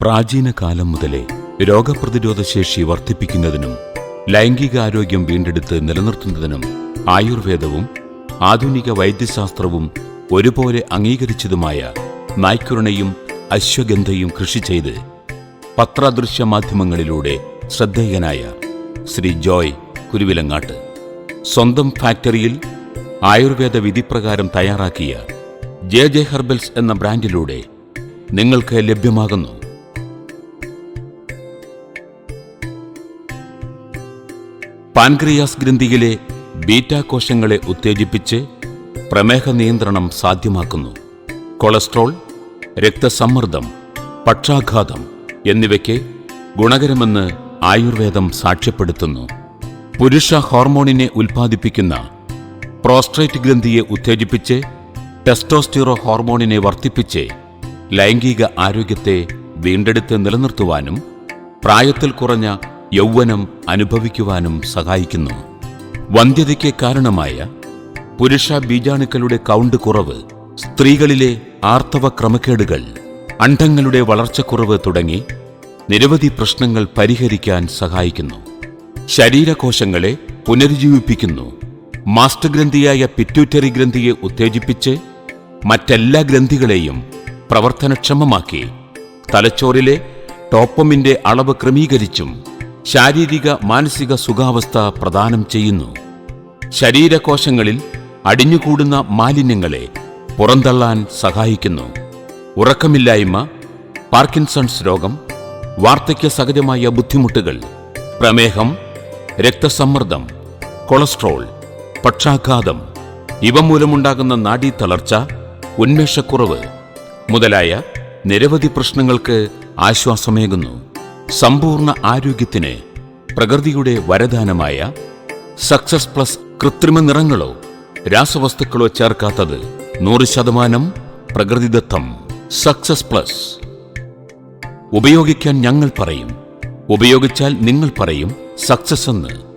പ്രാചീന കാലം മുതലേ രോഗപ്രതിരോധ ശേഷി വർദ്ധിപ്പിക്കുന്നതിനും ലൈംഗികാരോഗ്യം വീണ്ടെടുത്ത് നിലനിർത്തുന്നതിനും ആയുർവേദവും ആധുനിക വൈദ്യശാസ്ത്രവും ഒരുപോലെ അംഗീകരിച്ചതുമായ നായ്ക്കുരണയും അശ്വഗന്ധയും കൃഷി ചെയ്ത് പത്രദൃശ്യ മാധ്യമങ്ങളിലൂടെ ശ്രദ്ധേയനായ ശ്രീ ജോയ് കുരുവിലങ്ങാട്ട് സ്വന്തം ഫാക്ടറിയിൽ ആയുർവേദ വിധിപ്രകാരം തയ്യാറാക്കിയ ജെ ജെ ഹെർബൽസ് എന്ന ബ്രാൻഡിലൂടെ നിങ്ങൾക്ക് ലഭ്യമാകുന്നു. പാൻക്രിയാസ് ഗ്രന്ഥിയിലെ ബീറ്റാ കോശങ്ങളെ ഉത്തേജിപ്പിച്ച് പ്രമേഹ നിയന്ത്രണം സാധ്യമാക്കുന്നു. കൊളസ്ട്രോൾ രക്തസമ്മർദ്ദം പക്ഷാഘാതം എന്നിവയ്ക്ക് ഗുണകരമെന്ന് ആയുർവേദം സാക്ഷ്യപ്പെടുത്തുന്നു. പുരുഷ ഹോർമോണിനെ ഉൽപ്പാദിപ്പിക്കുന്ന പ്രോസ്ട്രേറ്റ് ഗ്രന്ഥിയെ ഉത്തേജിപ്പിച്ച് ടെസ്റ്റോസ്റ്റിറോ ഹോർമോണിനെ വർദ്ധിപ്പിച്ച് ലൈംഗിക ആരോഗ്യത്തെ വീണ്ടെടുത്ത് നിലനിർത്തുവാനും പ്രായത്തിൽ കുറഞ്ഞ യൗവനം അനുഭവിക്കുവാനും സഹായിക്കുന്നു. വന്ധ്യതയ്ക്ക് കാരണമായ പുരുഷ ബീജാണുക്കളുടെ കൗണ്ട് കുറവ് സ്ത്രീകളിലെ ആർത്തവ ക്രമക്കേടുകൾ അണ്ഡങ്ങളുടെ വളർച്ചക്കുറവ് തുടങ്ങി നിരവധി പ്രശ്നങ്ങൾ പരിഹരിക്കാൻ സഹായിക്കുന്നു. ശരീരകോശങ്ങളെ പുനരുജ്ജീവിപ്പിക്കുന്നു. മാസ്റ്റർ ഗ്രന്ഥിയായ പിറ്റ്യൂറ്ററി ഗ്രന്ഥിയെ ഉത്തേജിപ്പിച്ച് മറ്റെല്ലാ ഗ്രന്ഥികളെയും പ്രവർത്തനക്ഷമമാക്കി. തലച്ചോറിലെ ടോപ്പമിന്റെ അളവ് ക്രമീകരിച്ചും ശാരീരിക മാനസിക സുഖാവസ്ഥ പ്രദാനം ചെയ്യുന്നു. ശരീരകോശങ്ങളിൽ അടിഞ്ഞുകൂടുന്ന മാലിന്യങ്ങളെ പുറന്തള്ളാൻ സഹായിക്കുന്നു. ഉറക്കമില്ലായ്മ പാർക്കിൻസൺസ് രോഗം വാർദ്ധക്യ സഹജമായ ബുദ്ധിമുട്ടുകൾ പ്രമേഹം രക്തസമ്മർദ്ദം കൊളസ്ട്രോൾ പക്ഷാഘാതം ഇവ മൂലമുണ്ടാകുന്ന നാഡീതളർച്ച ഉന്മേഷക്കുറവ് മുതലായ നിരവധി പ്രശ്നങ്ങൾക്ക് ആശ്വാസമേകുന്നു. സമ്പൂർണ ആരോഗ്യത്തിന് പ്രകൃതിയുടെ വരദാനമായ സക്സസ് പ്ലസ് കൃത്രിമ നിറങ്ങളോ രാസവസ്തുക്കളോ ചേർക്കാത്തത് നൂറ് ശതമാനം പ്രകൃതിദത്തം സക്സസ് പ്ലസ്. ഉപയോഗിക്കാൻ ഞങ്ങൾ പറയും. ഉപയോഗിച്ചാൽ നിങ്ങൾ പറയും സക്സസ് എന്ന്.